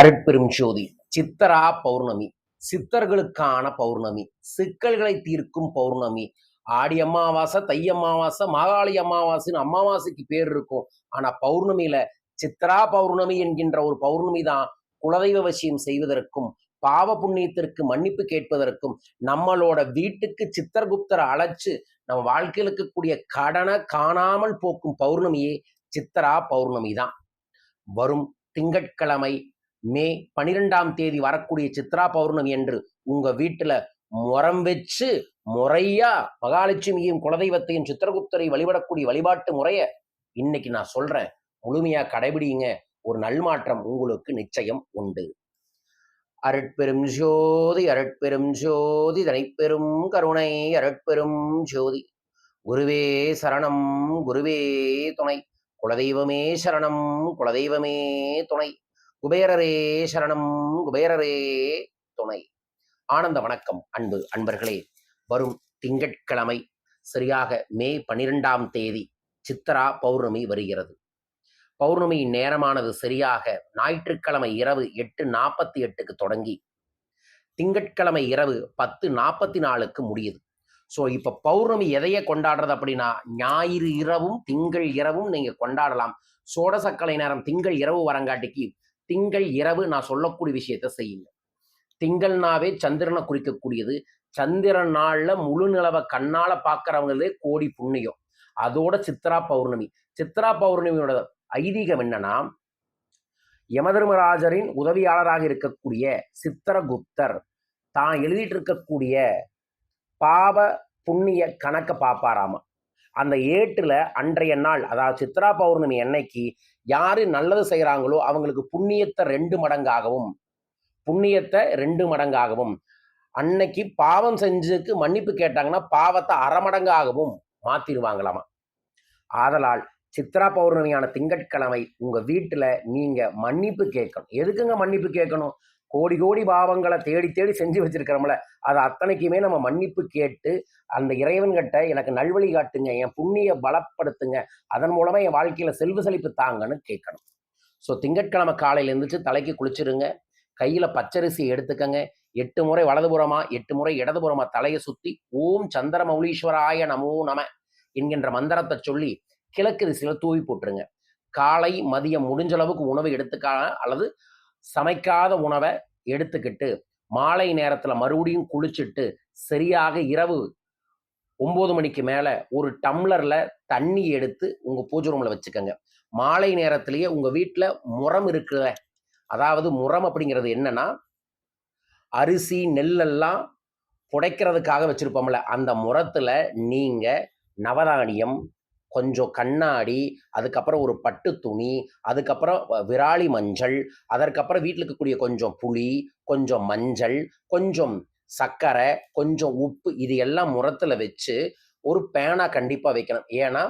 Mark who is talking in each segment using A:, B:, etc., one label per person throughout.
A: அருட்பெரும் ஜோதி சித்தரா பௌர்ணமி சித்தர்களுக்கான பௌர்ணமி சிக்கல்களை தீர்க்கும் பௌர்ணமி. ஆடி அமாவாசை தை அமாவாசை மாகாளி அமாவாசைன்னு அமாவாசைக்கு பேர் இருக்கும். ஆனா பௌர்ணமியில சித்ரா பௌர்ணமி என்கின்ற ஒரு பௌர்ணமி தான் குலதெய்வ வசியம் செய்வதற்கும் பாவ புண்ணியத்திற்கு மன்னிப்பு கேட்பதற்கும் நம்மளோட வீட்டுக்கு சித்தர்குப்தரை அழைச்சு நம்ம வாழ்க்கையில் இருக்கக்கூடிய கடனை காணாமல் போக்கும் பௌர்ணமியே சித்தரா பௌர்ணமி தான். வரும் திங்கட்கிழமை மே பனிரெண்டாம் தேதி வரக்கூடிய சித்ரா பௌர்ணமி என்று உங்க வீட்டுல முறம் வச்சு முறையா மகாலட்சுமியும் குலதெய்வத்தையும் சித்திரகுப்தரை வழிபடக்கூடிய வழிபாட்டு முறைய இன்னைக்கு நான் சொல்றேன். முழுமையா கடைபிடிங்க. ஒரு நல்மாற்றம் உங்களுக்கு நிச்சயம் உண்டு. அருட்பெரும் ஜோதி அருட்பெரும் ஜோதி தனிப்பெரும் கருணை அருட்பெரும் ஜோதி. குருவே சரணம் குருவே துணை. குலதெய்வமே சரணம் குலதெய்வமே துணை. குபேரரே சரணம் குபேரரே துணை. ஆனந்த வணக்கம் அன்பு அன்பர்களே. வரும் திங்கட்கிழமை சரியாக மே பனிரெண்டாம் தேதி சித்ரா பௌர்ணமி வருகிறது. பௌர்ணமியின் நேரமானது சரியாக ஞாயிற்றுக்கிழமை இரவு எட்டு நாற்பத்தி எட்டுக்கு தொடங்கி திங்கட்கிழமை இரவு பத்து நாற்பத்தி நாலுக்கு முடியுது. ஸோ இப்போ பௌர்ணமி எதையை கொண்டாடுறது அப்படின்னா ஞாயிறு இரவும் திங்கள் இரவும் நீங்கள் கொண்டாடலாம். சோடசக்கலை நேரம் திங்கள் இரவு வரங்காட்டிக்கு திங்கள் இரவு நான் சொல்லக்கூடிய விஷயத்த செய்யுங்க. திங்கள்னாவே சந்திரனை குறிக்கக்கூடியது. சந்திரன் நாளில் முழு நிலவை கண்ணால் பார்க்குறவங்களே கோடி புண்ணியம். அதோட சித்ரா பௌர்ணமி. சித்ரா பௌர்ணமியோட ஐதீகம் என்னன்னா யமதர்மராஜரின் உதவியாளராக இருக்கக்கூடிய சித்திரகுப்தர் தான் எழுதிட்டு இருக்கக்கூடிய பாவ புண்ணிய கணக்கை பார்ப்பாராமா அந்த ஏட்டுல அன்றைய நாள் அதாவது சித்ரா பௌர்ணமி அன்னைக்கு யார் நல்லது செய்கிறாங்களோ அவங்களுக்கு புண்ணியத்தை ரெண்டு மடங்காகவும் புண்ணியத்தை ரெண்டு மடங்காகவும். அன்னைக்கு பாவம் செஞ்சதுக்கு மன்னிப்பு கேட்டாங்கன்னா பாவத்தை அரை மடங்காகவும் ஆதலால் சித்ரா பௌர்ணமியான திங்கட்கிழமை உங்க வீட்டுல நீங்க மன்னிப்பு கேட்கணும். எதுக்குங்க மன்னிப்பு கேட்கணும்? கோடி கோடி பாவங்களை தேடி தேடி செஞ்சு வச்சிருக்கிறோம்ல. அது அத்தனைக்குமே நம்ம மன்னிப்பு கேட்டு அந்த இறைவன்கிட்ட எனக்கு நல்வழி காட்டுங்க என் புண்ணிய பலப்படுத்துங்க அதன் மூலமா என் வாழ்க்கையில செல்வ செழிப்பு தாங்கன்னு கேட்கணும். ஸோ திங்கட்கிழமை காலையில எழுந்திரிச்சு தலைக்கு குளிச்சிருங்க. கையில பச்சரிசி எடுத்துக்கங்க. எட்டு முறை வலதுபுறமா எட்டு முறை இடதுபுறமா தலையை சுத்தி ஓம் சந்திர மௌலீஸ்வராய நமோ நம என்கின்ற மந்திரத்தை சொல்லி கிழக்கு திசையில தூவி போட்டுருங்க. காலை மதியம் முடிஞ்ச அளவுக்கு உணவு எடுத்துக்க அல்லது சமைக்காத உணவை எடுத்துக்கிட்டு மாலை நேரத்தில் மறுபடியும் குளிச்சுட்டு சரியாக இரவு ஒம்பது மணிக்கு மேலே ஒரு டம்ளரில் தண்ணி எடுத்து உங்கள் பூஜை ரூமில் வச்சுக்கோங்க. மாலை நேரத்திலேயே உங்கள் வீட்டில் முறம் இருக்குல்ல. அதாவது முறம் அப்படிங்கிறது என்னன்னா அரிசி நெல்லெல்லாம் புடைக்கிறதுக்காக வச்சுருப்போம்ல. அந்த முரத்தில் நீங்கள் நவதானியம் கொஞ்சம் கண்ணாடி அதுக்கப்புறம் ஒரு பட்டு துணி அதுக்கப்புறம் விராலி மஞ்சள் அதற்கப்புறம் வீட்டில் இருக்கக்கூடிய கொஞ்சம் புளி கொஞ்சம் மஞ்சள் கொஞ்சம் சர்க்கரை கொஞ்சம் உப்பு இது எல்லாம் முரத்தில் வச்சு ஒரு பேனா கண்டிப்பாக வைக்கணும். ஏன்னா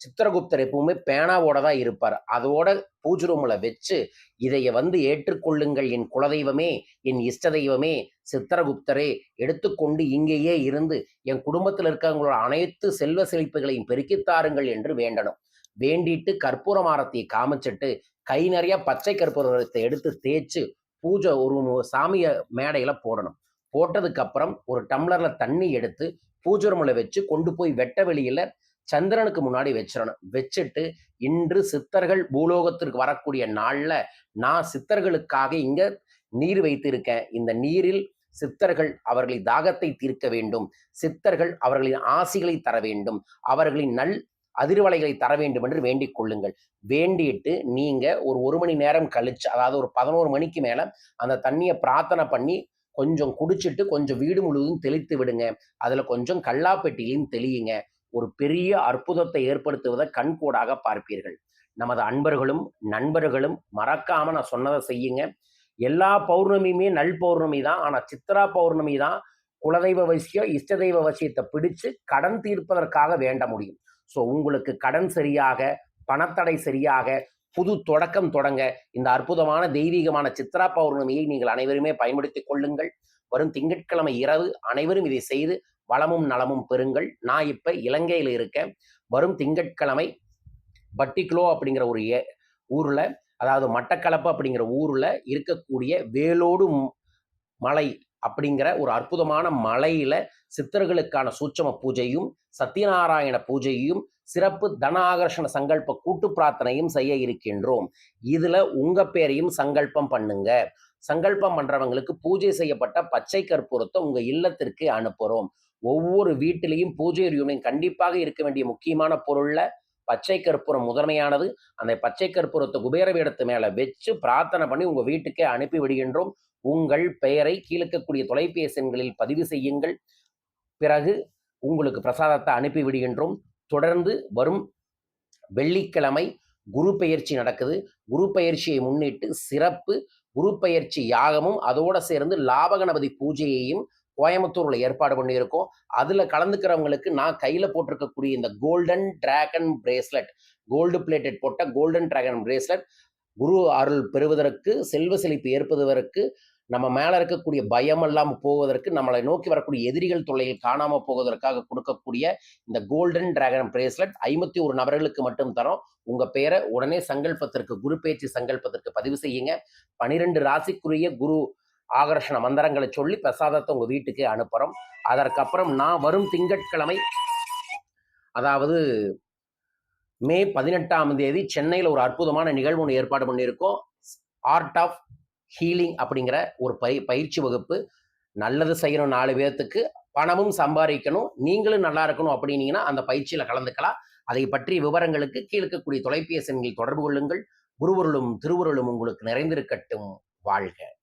A: சித்திரகுப்தர் எப்பவுமே பேனாவோட தான் இருப்பார். அதோட பூஜை ரூம்ல வச்சு இதைய வந்து ஏற்றுக்கொள்ளுங்கள் என் குலதெய்வமே என் இஷ்ட தெய்வமே சித்திரகுப்தரே எடுத்துக்கொண்டு இங்கேயே இருந்து என் குடும்பத்தில் இருக்கவங்களோட அனைத்து செல்வ செழிப்புகளையும் பெருக்கித்தாருங்கள் என்று வேண்டணும். வேண்டிட்டு கற்பூர மாரத்தை காமிச்சிட்டு கை நிறைய பச்சை கற்பூரத்தை எடுத்து தேய்ச்சு பூஜை ஒரு சாமியை சாமிய மேடையில போடணும். போட்டதுக்கு அப்புறம் ஒரு டம்ளர்ல தண்ணி எடுத்து பூஜை ரூம்ல வச்சு கொண்டு போய் வெட்ட வெளியில சந்திரனுக்கு முன்னாடி வச்சிடணும் வச்சுட்டு இன்று சித்தர்கள் பூலோகத்திற்கு வரக்கூடிய நாள்ல நான் சித்தர்களுக்காக இங்க நீர் வைத்திருக்கேன். இந்த நீரில் சித்தர்கள் அவர்களின் தாகத்தை தீர்க்க வேண்டும். சித்தர்கள் அவர்களின் ஆசிகளை தர வேண்டும். அவர்களின் நல் அதிர்வலைகளை தர வேண்டும் என்று வேண்டிக் கொள்ளுங்கள். வேண்டிட்டு நீங்க ஒரு ஒரு மணி நேரம் கழிச்சு அதாவது ஒரு பதினோரு மணிக்கு மேல அந்த தண்ணியை பிரார்த்தனை பண்ணி கொஞ்சம் குடிச்சிட்டு கொஞ்சம் வீடு முழுவதும் தெளித்து விடுங்க. அதுல கொஞ்சம் கல்லாப்பெட்டியிலையும் தெளியுங்க. ஒரு பெரிய அற்புதத்தை ஏற்படுத்துவதை கண்கூடாக பார்ப்பீர்கள். நமது அன்பர்களும் நண்பர்களும் மறக்காம நான் சொன்னதை செய்யுங்க. எல்லா பௌர்ணமியுமே நல் பௌர்ணமி தான். ஆனால் சித்ரா பௌர்ணமி தான் குலதெய்வ வசியம் இஷ்ட தெய்வ வசியத்தை பிடிச்சு கடன் தீர்ப்பதற்காக வேண்ட முடியும். ஸோ உங்களுக்கு கடன் சரியாக பணத்தடை சரியாக புது தொடக்கம் தொடங்க இந்த அற்புதமான தெய்வீகமான சித்ரா பௌர்ணமியை நீங்கள் அனைவருமே பயன்படுத்திக் கொள்ளுங்கள். வரும் திங்கட்கிழமை இரவு அனைவரும் இதை செய்து வளமும் நலமும் பெறுங்கள். நான் இப்போ இலங்கையில் இருக்கேன். வரும் திங்கட்கிழமை பட்டிக்லோ அப்படிங்கிற ஒரு ஏ- ஊரில் அதாவது மட்டக்களப்பு அப்படிங்கிற ஊரில் இருக்கக்கூடிய வேலோடு மலை அப்படிங்கிற ஒரு அற்புதமான மலையில சித்தர்களுக்கான சூட்சம பூஜையும் சத்யநாராயண பூஜையும் சிறப்பு தன ஆகர்ஷண சங்கல்ப கூட்டு பிரார்த்தனையும் செய்ய இருக்கின்றோம். இதுல உங்க பேரையும் சங்கல்பம் பண்ணுங்க. சங்கல்பம் பண்றவங்களுக்கு பூஜை செய்யப்பட்ட பச்சை கற்பூரத்தை உங்க இல்லத்திற்கு அனுப்புறோம். ஒவ்வொரு வீட்டிலையும் பூஜை யூனியன் கண்டிப்பாக இருக்க வேண்டிய முக்கியமான பொருளில் பச்சை கற்பூரம் முதன்மையானது. அந்த பச்சை கற்பூரத்தை குபேர வேடத்து மேலே வச்சு பிரார்த்தனை பண்ணி உங்கள் வீட்டுக்கே அனுப்பி விடுகின்றோம். உங்கள் பெயரை கீழக்கக்கூடிய தொலைபேசி எண்களில் பதிவு செய்யுங்கள். பிறகு உங்களுக்கு பிரசாதத்தை அனுப்பி விடுகின்றோம். தொடர்ந்து வரும் வெள்ளிக்கிழமை குரு பெயர்ச்சி நடக்குது. குரு பெயர்ச்சியை முன்னிட்டு சிறப்பு குரு பெயர்ச்சி யாகமும் அதோடு சேர்ந்து லாபகணபதி பூஜையையும் கோயம்புத்தூரில் ஏற்பாடு பண்ணியிருக்கோம். அதில் கலந்துக்கிறவங்களுக்கு நான் கையில் போட்டிருக்கக்கூடிய இந்த golden dragon bracelet gold plated போட்ட கோல்டன் டிராகன் பிரேஸ்லெட் குரு அருள் பெறுவதற்கு செல்வ செழிப்பு ஏற்படுவதற்கு நம்ம மேலே இருக்கக்கூடிய பயம் எல்லாம் போவதற்கு நம்மளை நோக்கி வரக்கூடிய எதிரிகள் தொல்லைகள் காணாமல் போவதற்காக கொடுக்கக்கூடிய இந்த கோல்டன் டிராகன் பிரேஸ்லெட் ஐம்பத்தி ஒரு நபர்களுக்கு மட்டும் தரோம். உங்கள் பேரை உடனே சங்கல்பத்திற்கு குரு பேச்சு சங்கல்பத்திற்கு பதிவு செய்யுங்க. பனிரெண்டு ராசிக்குரிய குரு ஆகர்ஷண மந்திரங்களை சொல்லி பிரசாதத்தை உங்கள் வீட்டுக்கு அனுப்புகிறோம் அதற்கப்புறம் நான் வரும் திங்கட்கிழமை அதாவது மே பதினெட்டாம் தேதி சென்னையில் ஒரு அற்புதமான நிகழ்வு ஒன்று ஏற்பாடு பண்ணியிருக்கோம். ஆர்ட் ஆஃப் ஹீலிங் அப்படிங்கிற ஒரு பயி பயிற்சி வகுப்பு. நல்லது செய்யணும் நாலு பேர்த்துக்கு பணமும் சம்பாதிக்கணும் நீங்களும் நல்லா இருக்கணும் அப்படின்னீங்கன்னா அந்த பயிற்சியில் கலந்துக்கலாம். அதை பற்றிய விவரங்களுக்கு கீழே இருக்கக்கூடிய தொலைபேசி எண்களில் தொடர்பு கொள்ளுங்கள். குருவருளும் திருவுருளும் உங்களுக்கு நிறைந்திருக்கட்டும். வாழ்க.